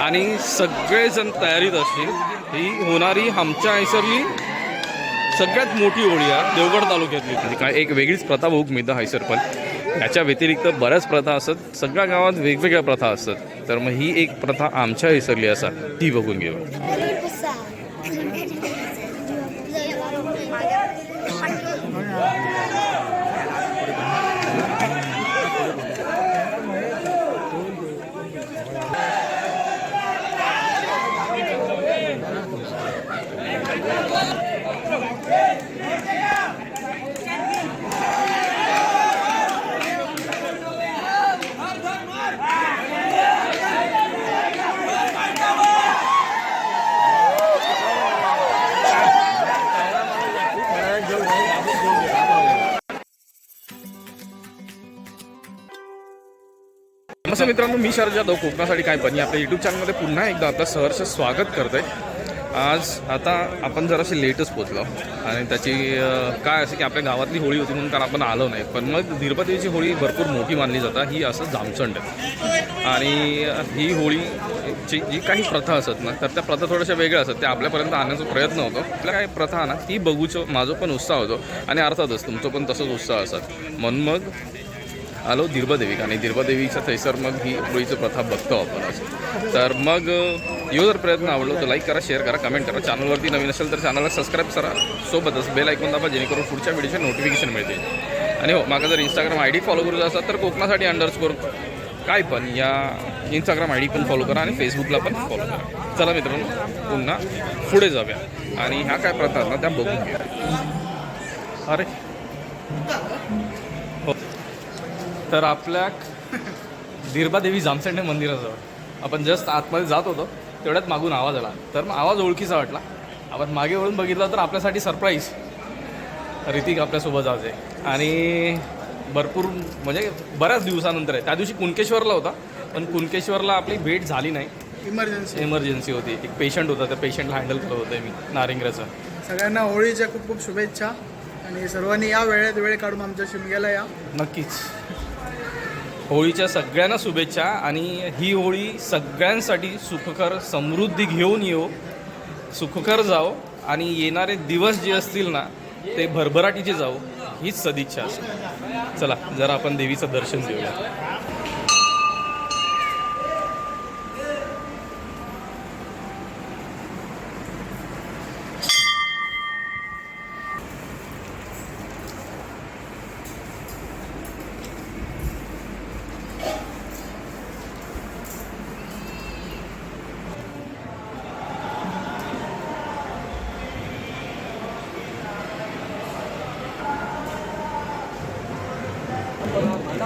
आणि सगळेजण तयारीत असतील. ही होणारी आमच्या हैसरली सगळ्यात मोठी होळी आहे देवगड तालुक्यातली. म्हणजे काय एक वेगळीच प्रताप बघूक मिळतं हैसर पण. याच्या व्यतिरिक्त बऱ्याच प्रथा असतात सगळ्या गावात वेगवेगळ्या प्रथा असतात तर मग ही एक प्रथा आमच्या हैसरली असा. ती बघून घेऊ. नमस्कार मित्रांनो मी शरद जाधव. कोकणासाठी काय पण. आपल्या यूट्यूब चॅनलमध्ये पुन्हा एकदा आता सहर्ष स्वागत करतोय. आज आता आपण जरासे लेटच पोचलो आणि त्याची काय असं की आपल्या गावातली होळी होती म्हणून कारण आपण आलो नाही. पण मग धीरपतीची होळी भरपूर मोठी मानली जातात ही असं जामचंड आहे. आणि ही होळीची जी काही प्रथा असत ना तर त्या प्रथा थोड्याशा वेगळ्या असतात. त्या आपल्यापर्यंत आणण्याचा प्रयत्न होतो. आपल्या काही प्रथा ना ती बघूचं माझं पण उत्साह होतो. आणि अर्थातच तुमचं पण तसंच उत्साह असतात म्हणून मग आलो दिर्बादेवीक आणि दिर्बादेवीच्या थैसर मग ही होळीची प्रथा बघतो आपण असं तर मग यो जर प्रयत्न आवडलो तर लाईक करा शेअर करा कमेंट करा. चॅनलवरती नवीन असेल तर चॅनलला सबस्क्राईब करा. सोबतच बेल ऐकून दाबा जेणेकरून पुढच्या व्हिडिओचे नोटिफिकेशन मिळते आणि हो माझा जर इंस्टाग्राम आय डी फॉलो करूचा असेल तर कोकणासाठी अंडरस्कोर काय पण या इंस्टाग्राम आय डी पण फॉलो करा आणि फेसबुकला पण फॉलो करा. चला मित्रांनो पुन्हा पुढे जाऊया. आणि ह्या काय प्रथा ना त्या बघून घ्या. अरे. तर आपल्या दिरबादेवी जामसंडे मंदिराजवळ. आपण जस्ट आतमध्ये जात होतो तेवढ्यात मागून आवाज आला. तर मग आवाज ओळखीचा वाटला. आपण मागे वळून बघितलं तर आपल्यासाठी सरप्राईज ऋतिक आपल्यासोबत आज आहे. आणि भरपूर म्हणजे बऱ्याच दिवसानंतर आहे. त्या दिवशी कुणकेश्वरला होता पण कुणकेश्वरला आपली भेट झाली नाही. इमर्जन्सी इमर्जन्सी होती. एक पेशंट होता त्या पेशंटला हँडल करत होते मी नारिंग्राचं सगळ्यांना होळीच्या खूप खूप शुभेच्छा. आणि सर्वांनी या वेळेत वेळ काढून आमच्या शिमग्याला या. नक्कीच. होळीच्या सगळ्यांना शुभेच्छा आणि ही होळी सगळ्यांसाठी सुखकर समृद्धी घेऊन येऊ सुखकर जाओ आणि येणारे दिवस जे असतील ना ते भरभराटीचे जाऊ हीच सदिच्छा असेल. चला जरा आपण देवीचं दर्शन घेऊया.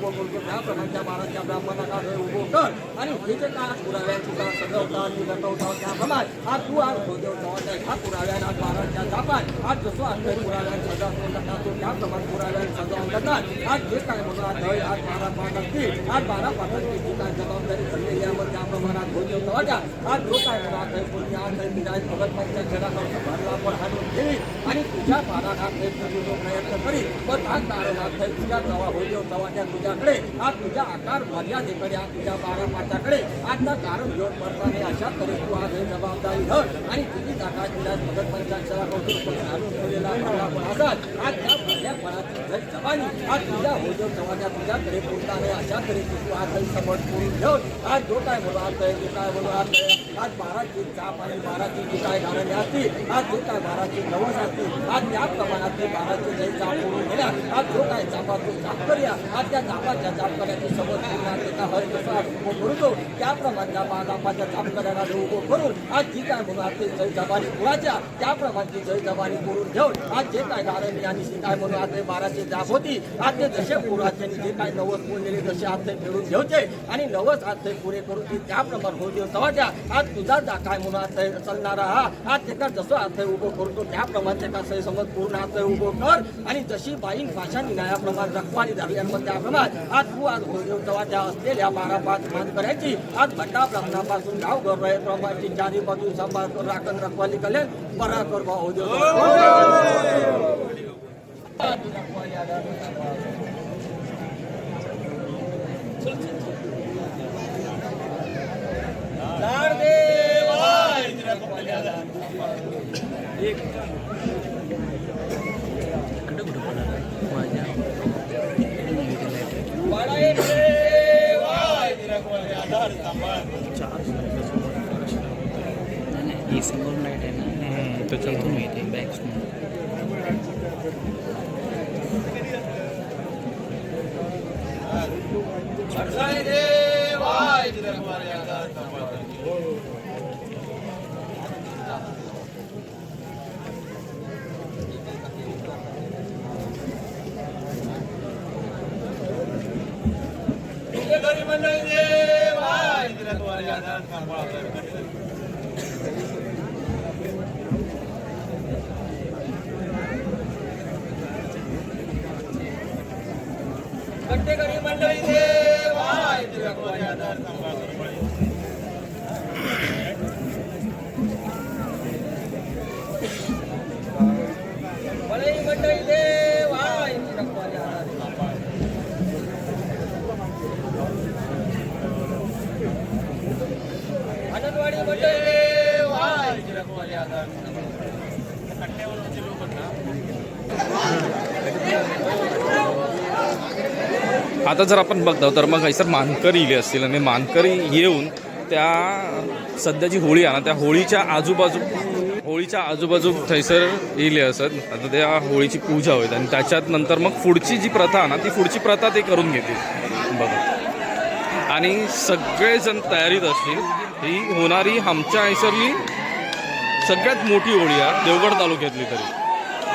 उभं करतो त्याप्रमाणे त्या बाराच्या ब्राह्मणाला आज उभं कर आणि हे जे काय आज पुराव्यांची काय सजवता आणि लटवता त्याप्रमाणे आज तू आज भोदेव चव्हाच्या ह्या पुराव्यान आज बाराच्या जापान आज जसं आज काही पुराव्यान सजावतो टाकतो त्याप्रमाणे पुराव्यान सजावून करणार आज जे काय म्हणून आज दही आज बारा पाठ असतील आज बारा पाठांची जी काय जबाबदारी पडलेली आहे मग त्या प्रमाणात भोदेव चव्हाट्या आज जो काय मुलात आहे कोणी आज आहे मी नाही भगत पंचायत जगाकडे भरला पण हाणून ठेवी आणि तुझ्या पाराघात आहे तुझी जो प्रयत्न करी पण आज नारळात आहे तुझ्या तवा होईल चव्हाट्या तुझ्याकडे आज तुझ्या आकार मर्यादेकडे आज तुझ्या बारा पाटाकडे आज ना कारण घेऊन पडताना अशा तरी तू आज हे जबाबदारी धर आणि तुझी जागा तिला भगत पंचायत जगाकडून घालून ठेवलेला भरला पण असाल आज त्या भरल्या फळाची जय जवानी आज तुझ्या होईल चव्हाट्या तुझ्याकडे पोचताना अशा तरी तू आज हे समज करून घेऊन आज जो काय मुलात आहे जो काय मुलात आहे आज बाराची चाप आणि बाराची जी काय गाणी असतील आज जे काय बाराची नवस असतील आज त्या प्रमाणात ते बाराची जे चाप करून गेल्या. आज जो काय चापातून चाप करूया आज त्या चापाच्या चाप करायची समज त्याचा हर कसा उभो करतो त्याप्रमाणे त्या बाजापाच्या चाप करायला जो उभो करून आज जी काय म्हणून ते जय जबानी कुळाच्या त्याप्रमाणची जय जबानी करून घेऊन आज जे काय गाणी आणि काय म्हणून आज बाराची जाप होती आज ते जसे पूर्वाच्यांनी जे काय नवस बोललेले जसे आज ते फेडून घेऊचे आणि नवस आज ते पुरे करून ती त्याप्रमाणे होऊ देव आज तुझा जा काय म्हणून आज ते चालणारा हा. आज त्याचा जसं आज उभं करतो त्याप्रमाणे त्याचा का समज पूर्ण आज उभं कर. आणि जशी बाईन भाषांनी न्यायाप्रमाणे रखवाली धरल्यानंतर त्याप्रमाणे आज तू आज होऊ देव असलेल्या बारा पाच मान करायची आज भट्टा ब्राह्मणापासून गाव घर रहे प्रमाणची चारी बाजू सांभाळ कर राखण रखवाली कल्याण बरा कर बा होऊ देव ही समोर लाइट आहे ना त्याच्यातून येते बॅग्स आता जर आपण बघतो तर मग हैसर मानकरी इले असतील आणि मानकरी येऊन त्या सध्याची होळी आहे ना त्या होळीच्या आजूबाजू होळीच्या आजूबाजू थैसर येले असत. आता त्या होळीची पूजा होईल आणि त्याच्यात नंतर मग पुढची जी प्रथा ना ती पुढची प्रथा ते करून घेतील. बघा. आणि सगळेजण तयारीत असतील ही होणारी आमच्या हैसरली सगळ्यात मोठी होळी आहे देवगड तालुक्यातली तरी.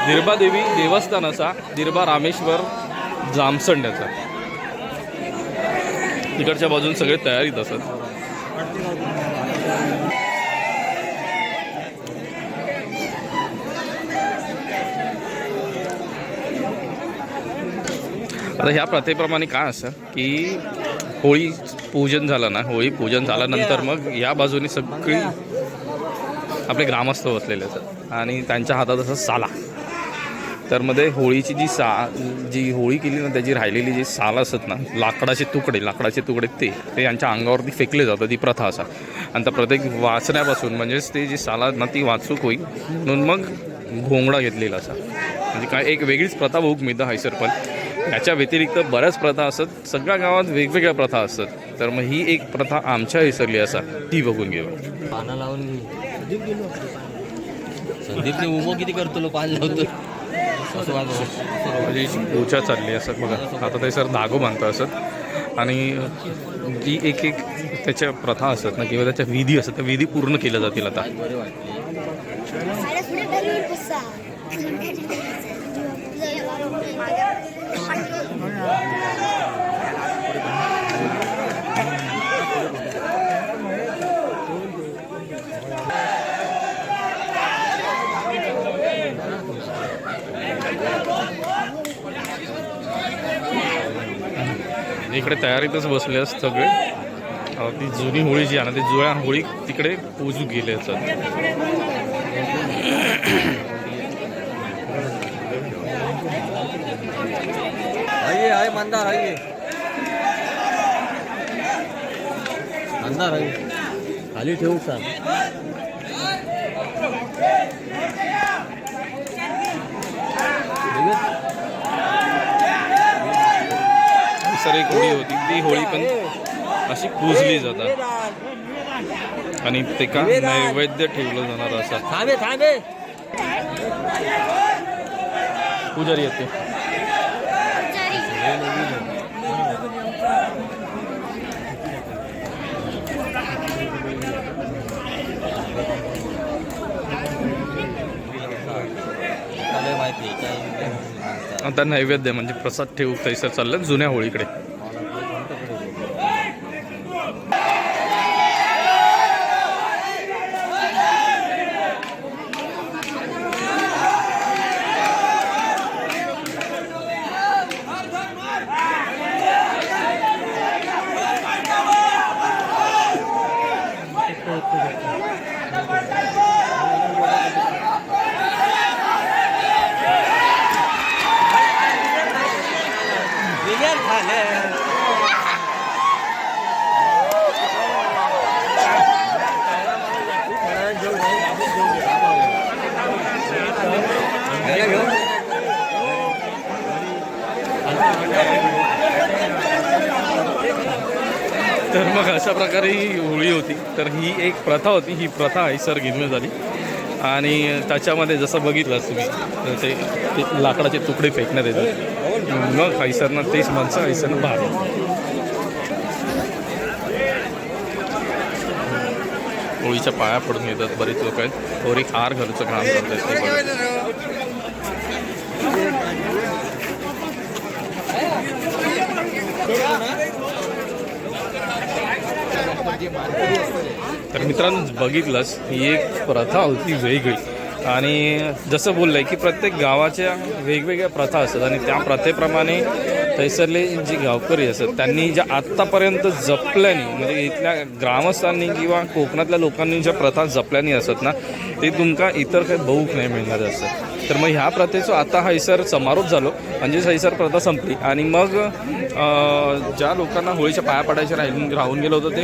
दिरबा देवी देवस्थानाचा दिरबा रामेश्वर जामसंड्याचा तिकडच्या बाजून सगळे तयारीत असत आता ह्या प्रथेप्रमाणे काय असं? की होळी पूजन झालं ना होळी पूजन झाल्यानंतर मग या बाजूने सगळी आपले ग्रामस्थ बसलेले असतात आणि त्यांच्या हातात असं साला. तर मध्ये होळीची जी सा जी होळी केली ना त्याची राहिलेली जी साल असत ना लाकडाचे तुकडे लाकडाचे तुकडे ते ते यांच्या अंगावरती फेकले जातात ती प्रथा असा. आणि त्या प्रत्येक वाचण्यापासून म्हणजेच ते जी साला ना ती वाचूक होईल. म्हणून मग घोंगडा घेतलेला असा. म्हणजे काय एक वेगळीच प्रथा बघूक मिळतं हैसर पण. याच्या व्यतिरिक्त बऱ्याच प्रथा असतात. सगळ्या गावात वेगवेगळ्या प्रथा असतात. तर मग ही एक प्रथा आमच्या हैसरली असा. ती बघून घेऊ. पाना लावून संदीपने उभं किती करतो पान लावतो. म्हणजे पूजा चालली असं बघा आता ते सर धागो बांधतं असत आणि जी एक एक त्याच्या प्रथा असतात ना किंवा त्याच्या विधी असतात त्या विधी पूर्ण केल्या जातील आता. इकडे तयारीतच बसले असत सगळे. ती जुनी होळी जी आहे ना ती जुळ्या होळी तिकडे पोजू गेले असतात मंदार आहे मंदार आहे खाली ठेवू सांग सर एक होळी होती ती होळी पण अशी पूजली जातात. आणि ते का नैवेद्य ठेवलं जाणार असं. पुजारी येते माहिती. काय आता नैवेद्य म्हणजे प्रसाद ठेवू तैसर चाललं जुन्या होळीकडे. तर मग अशा प्रकारे ही होळी होती. तर ही एक प्रथा होती. ही प्रथा आईसर गिरणी झाली. आणि त्याच्यामध्ये जसं बघितलं तुम्ही ते ते लाकडाचे तुकडे फेकण्यात येतात. मग आईसरनं तेच माणसं आईसरनं भाग होळीच्या पाया पडून येतात बरेच लोक आहेत. वर एक हार घरचं काम करतात ते बघा. तर मित्रांनो बघितलंच ही एक प्रथा होती वेगळी. आणि जसं बोललंय की प्रत्येक गावाच्या वेगवेगळ्या प्रथा असतात आणि त्या प्रथेप्रमाणे थैसरले जे गावकरी असतात त्यांनी ज्या आत्तापर्यंत जपल्याने म्हणजे इथल्या ग्रामस्थांनी किंवा कोकणातल्या लोकांनी ज्या प्रथा जपल्याने असत ना ते तुमका इतर काही बघूक नाही मिळणार असतं तर मग ह्या प्रथेचं आता हैसर समारोप झालो म्हणजे हैसर प्रथा संपली. आणि मग ज्या लोकांना होळीच्या पाया पडायच्या राहिलं राहून गेलं होतं ते